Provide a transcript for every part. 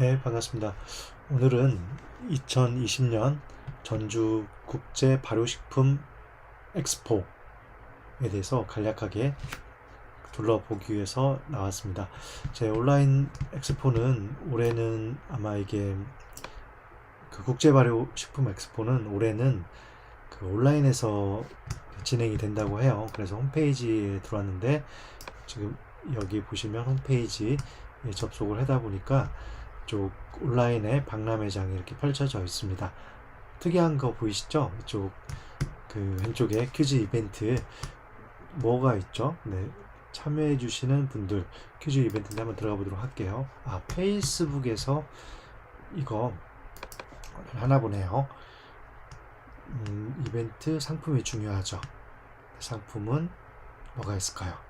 네, 반갑습니다. 오늘은 2020년 전주 국제 발효식품 엑스포에 대해서 간략하게 둘러보기 위해서 나왔습니다. 제 온라인 엑스포는 올해는 아마 이게 그 국제 발효식품 엑스포는 올해는 그 온라인에서 진행이 된다고 해요. 그래서 홈페이지에 들어왔는데 지금 여기 보시면 홈페이지에 접속을 하다 보니까 이쪽 온라인에 박람회장이 이렇게 펼쳐져 있습니다. 특이한 거 보이시죠? 이쪽 그 왼쪽에 퀴즈 이벤트 뭐가 있죠? 네. 참여해 주시는 분들 퀴즈 이벤트인데 한번 들어가 보도록 할게요. 아, 페이스북에서 이거 하나 보네요. 음, 이벤트 상품이 중요하죠. 상품은 뭐가 있을까요?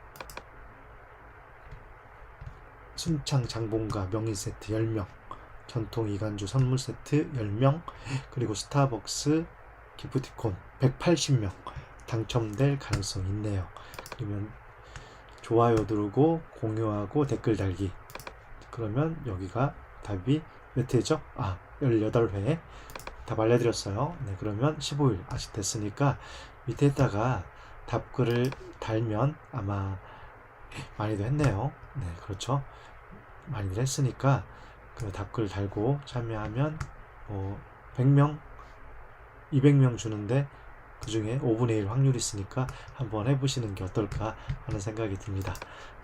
순창 장본가 명인 세트 10명, 전통 이간주 선물 세트 10명, 그리고 스타벅스 기프티콘 180명 당첨될 가능성이 있네요. 그러면 좋아요 누르고 공유하고 댓글 달기. 그러면 여기가 답이 몇 회죠? 아, 18회. 답 알려드렸어요. 네, 그러면 15일 아직 됐으니까 밑에다가 답글을 달면 아마 많이도 했네요. 네, 그렇죠. 많이들 했으니까 그 답글 달고 참여하면 뭐 100명, 200명 주는데 그 중에 5분의 1 확률이 있으니까 한번 해보시는 게 어떨까 하는 생각이 듭니다.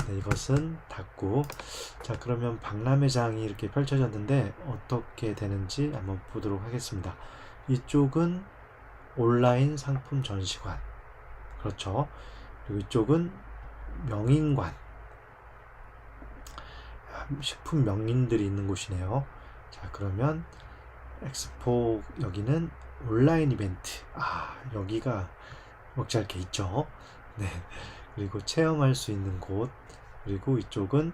네, 이것은 닫고 자 그러면 박람회장이 이렇게 펼쳐졌는데 어떻게 되는지 한번 보도록 하겠습니다. 이쪽은 온라인 상품 전시관 그렇죠. 그리고 이쪽은 명인관 식품 명인들이 있는 곳이네요. 자, 그러면 엑스포 여기는 온라인 이벤트. 아, 여기가 먹잘 게 있죠. 네. 그리고 체험할 수 있는 곳. 그리고 이쪽은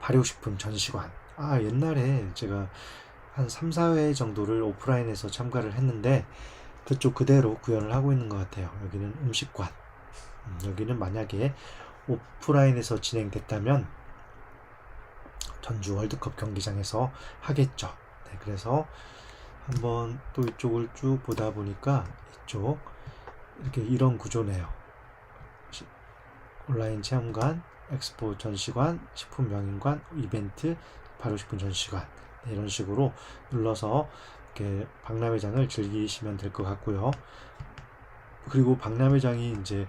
발효식품 전시관. 아, 옛날에 제가 한 3, 4회 정도를 오프라인에서 참가를 했는데 그쪽 그대로 구현을 하고 있는 것 같아요. 여기는 음식관. 음, 여기는 만약에 오프라인에서 진행됐다면 전주 월드컵 경기장에서 하겠죠. 네, 그래서 한번 또 이쪽을 쭉 보다 보니까 이쪽 이렇게 이런 구조네요. 온라인 체험관, 엑스포 전시관, 식품 명인관, 이벤트, 발효식품 전시관 네, 이런 식으로 눌러서 이렇게 박람회장을 즐기시면 될 것 같고요. 그리고 박람회장이 이제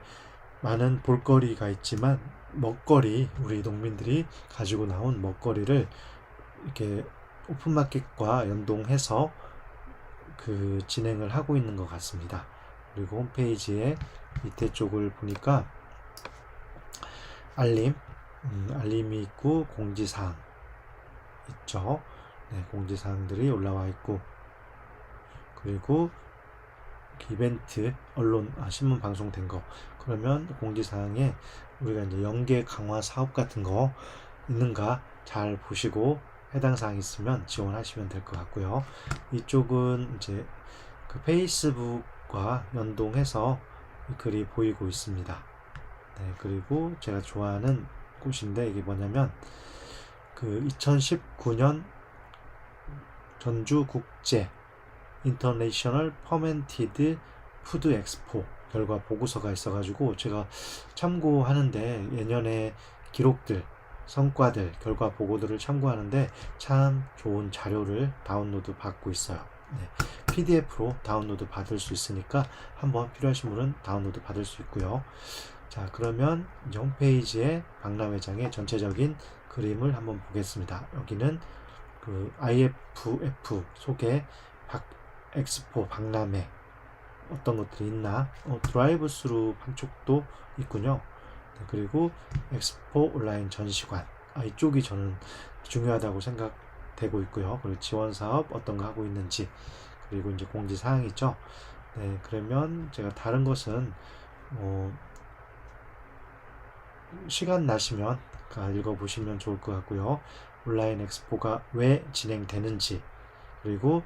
많은 볼거리가 있지만 먹거리 우리 농민들이 가지고 나온 먹거리를 이렇게 오픈마켓과 연동해서 그 진행을 하고 있는 것 같습니다. 그리고 홈페이지에 밑에 쪽을 보니까 알림, 음, 알림이 있고 공지사항 있죠. 네, 공지사항들이 올라와 있고 그리고 이벤트, 언론, 아, 신문 방송 된 거 그러면 공지사항에 우리가 이제 연계 강화 사업 같은 거 있는가 잘 보시고 해당 사항 있으면 지원하시면 될 것 같고요. 이쪽은 이제 그 페이스북과 연동해서 글이 보이고 있습니다. 네, 그리고 제가 좋아하는 곳인데 이게 뭐냐면 그 2019년 전주 국제 인터내셔널 퍼멘티드 푸드 엑스포 결과 보고서가 있어가지고 제가 참고하는데 예년의 기록들, 성과들, 결과 보고들을 참고하는데 참 좋은 자료를 다운로드 받고 있어요. 네, PDF로 다운로드 받을 수 있으니까 한번 필요하신 분은 다운로드 받을 수 있고요. 자, 그러면 홈페이지에 박람회장의 전체적인 그림을 한번 보겠습니다. 여기는 그 IFF 속에 박 엑스포 박람회 어떤 것들이 있나? 어, 드라이브 스루 한쪽도 있군요. 네, 그리고 엑스포 온라인 전시관. 아, 이쪽이 저는 중요하다고 생각되고 있고요. 그리고 지원 사업 어떤 거 하고 있는지 그리고 이제 공지 사항 있죠. 네 그러면 제가 다른 것은 뭐 시간 나시면 읽어보시면 좋을 것 같고요. 온라인 엑스포가 왜 진행되는지 그리고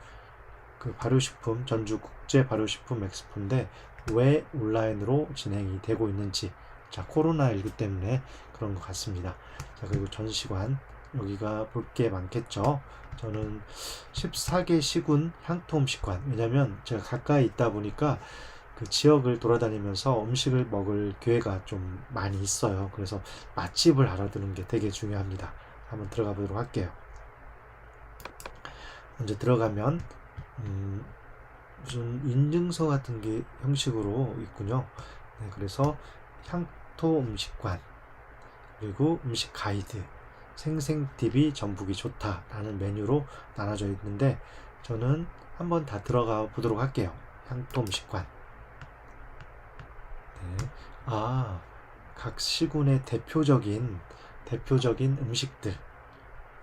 그 발효식품 전주 국제 발효식품 엑스포인데 왜 온라인으로 진행이 되고 있는지 자 코로나19 때문에 그런 것 같습니다. 자 그리고 전시관 여기가 볼 게 많겠죠. 저는 14개 시군 향토 음식관. 왜냐면 제가 가까이 있다 보니까 그 지역을 돌아다니면서 음식을 먹을 기회가 좀 많이 있어요. 그래서 맛집을 알아두는 게 되게 중요합니다. 한번 들어가 보도록 할게요. 먼저 들어가면 음, 무슨 인증서 같은 게 형식으로 있군요. 네, 그래서 향토 음식관 그리고 음식 가이드 생생TV 전북이 좋다라는 메뉴로 나눠져 있는데 저는 한번 다 들어가 보도록 할게요. 향토 음식관. 네. 아, 각 시군의 대표적인 대표적인 음식들.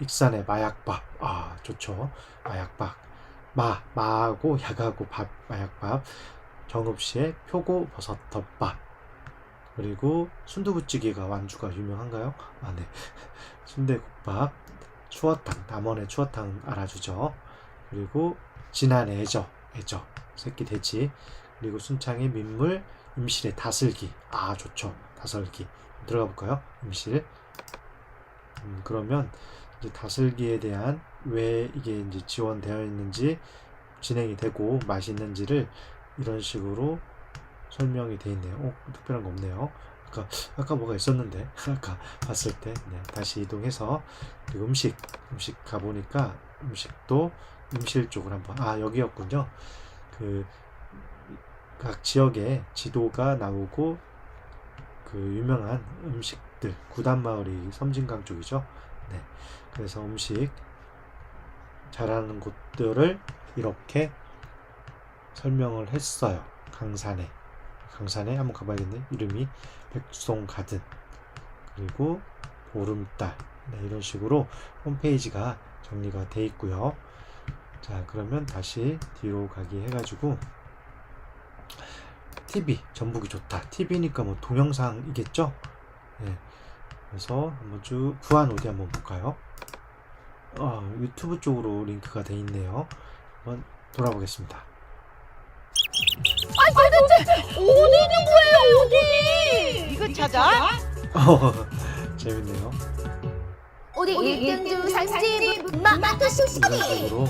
익산의 마약밥. 아, 좋죠. 마약밥. 마, 마하고 약하고 밥, 마약밥. 정읍시의 표고 버섯 덮밥. 그리고 순두부찌개가 완주가 유명한가요? 아, 네. 순대국밥, 추어탕, 남원의 추어탕 알아주죠. 그리고 진안의 애저, 애저, 새끼 돼지. 그리고 순창의 민물, 임실의 다슬기. 아, 좋죠. 다슬기. 들어가 볼까요? 임실. 음, 그러면 이제 다슬기에 대한 왜 이게 이제 지원되어 있는지 진행이 되고 맛이 있는지를 이런 식으로 설명이 되어 있네요. 어, 특별한 거 없네요. 아까, 아까 뭐가 있었는데, 아까 봤을 때, 네, 다시 이동해서, 음식, 음식 가 보니까, 음식도 임실 쪽을 한번, 아, 여기였군요. 그, 각 지역에 지도가 나오고, 그, 유명한 음식들, 구단마을이 섬진강 쪽이죠. 네. 그래서 음식 잘하는 곳들을 이렇게 설명을 했어요. 강산에. 강산에 한번 가봐야겠네. 이름이 백송 가든. 그리고 보름달. 네, 이런 식으로 홈페이지가 정리가 돼 있고요. 자, 그러면 다시 뒤로 가기 해가지고 TV 전북이 좋다. TV니까 뭐 동영상이겠죠? 네. 그래서 한번 쭉 구한 어디 한번 볼까요? 아, 유튜브 쪽으로 링크가 돼 있네요. 한번 돌아보겠습니다. 아 도대체 어디 있는 거예요 어디? 이거 찾아? 어, 재밌네요. 우리 1등 중 상집 마마토시 이런 식으로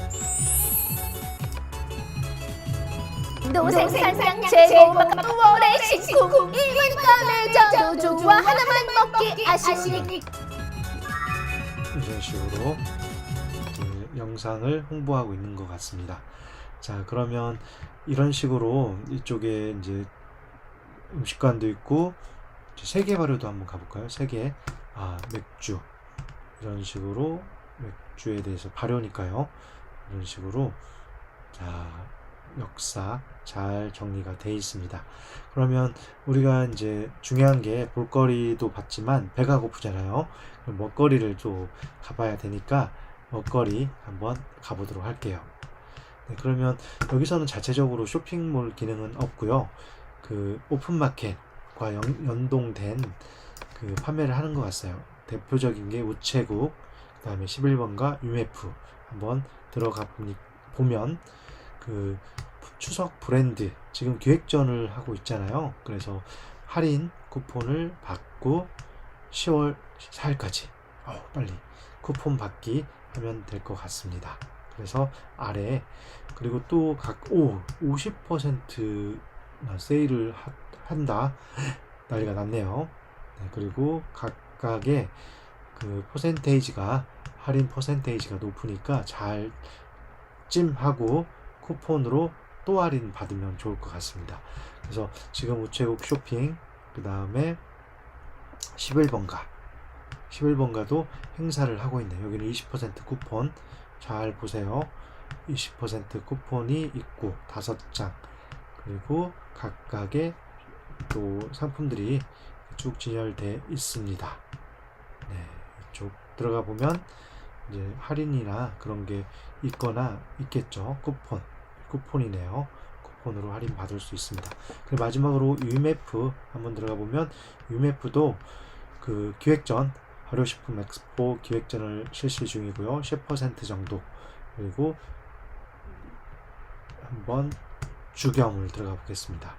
동생 산상 최고 막두월의 식구 이번 밤에 저도 좋아 하나만 먹기 아쉽니 이런 식으로 그 영상을 홍보하고 있는 것 같습니다. 자, 그러면 이런 식으로 이쪽에 이제 음식관도 있고 세계 발효도 한번 가볼까요? 세계 아 맥주 이런 식으로 맥주에 대해서 발효니까요. 이런 식으로 자 역사 잘 정리가 돼 있습니다. 그러면 우리가 이제 중요한 게 볼거리도 봤지만 배가 고프잖아요. 먹거리를 또 가봐야 되니까 먹거리 한번 가보도록 할게요. 네, 그러면 여기서는 자체적으로 쇼핑몰 기능은 없고요. 그 오픈마켓과 연, 연동된 그 판매를 하는 것 같아요. 대표적인 게 우체국, 그 다음에 11번가 UMF 한번 들어가 보니, 보면 그 추석 브랜드 지금 기획전을 하고 있잖아요. 그래서 할인 쿠폰을 받고 10월 4일까지 어, 빨리 쿠폰 받기 하면 될 것 같습니다. 그래서 아래 그리고 또 각오 50%나 세일을 하- 한다 난리가 났네요. 네, 그리고 각각의 그 퍼센테이지가 할인 퍼센테이지가 높으니까 잘 찜하고 쿠폰으로 또 할인 받으면 좋을 것 같습니다. 그래서 지금 우체국 쇼핑 그 다음에 11번가 11번가도 행사를 하고 있네요. 여기는 20% 쿠폰 잘 보세요. 20% 쿠폰이 있고 다섯 장 그리고 각각의 또 상품들이 쭉 진열돼 있습니다. 네, 이쪽 들어가 보면 이제 할인이나 그런 게 있거나 있겠죠. 쿠폰 쿠폰이네요. 쿠폰으로 할인 받을 수 있습니다. 그리고 마지막으로 UMF 한번 들어가 보면 UMF도 그 기획전 발효식품 엑스포 기획전을 실시 중이고요. 10% 정도 그리고 한번 주경을 들어가 보겠습니다.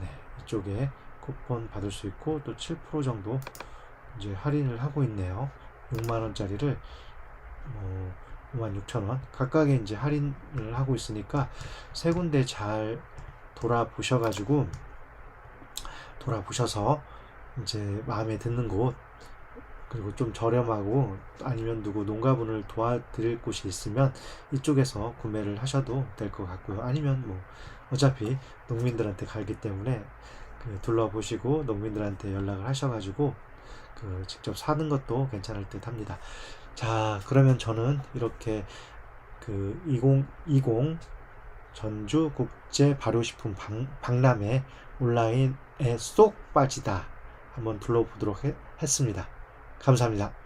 네, 이쪽에 쿠폰 받을 수 있고 또 7% 정도 이제 할인을 하고 있네요. 6만 원짜리를 뭐 5만 6천 원 각각의 이제 할인을 하고 있으니까 세 군데 잘 돌아보셔가지고 돌아보셔서 이제 마음에 드는 곳 그리고 좀 저렴하고 아니면 누구 농가분을 도와드릴 곳이 있으면 이쪽에서 구매를 하셔도 될 것 같고요. 아니면 뭐 어차피 농민들한테 갈기 때문에 그 둘러보시고 농민들한테 연락을 하셔가지고 그 직접 사는 것도 괜찮을 듯 합니다. 자, 그러면 저는 이렇게 그 2020 전주 국제 발효식품 박, 박람회 온라인에 쏙 빠지다 한번 둘러보도록 해- 했습니다. 감사합니다.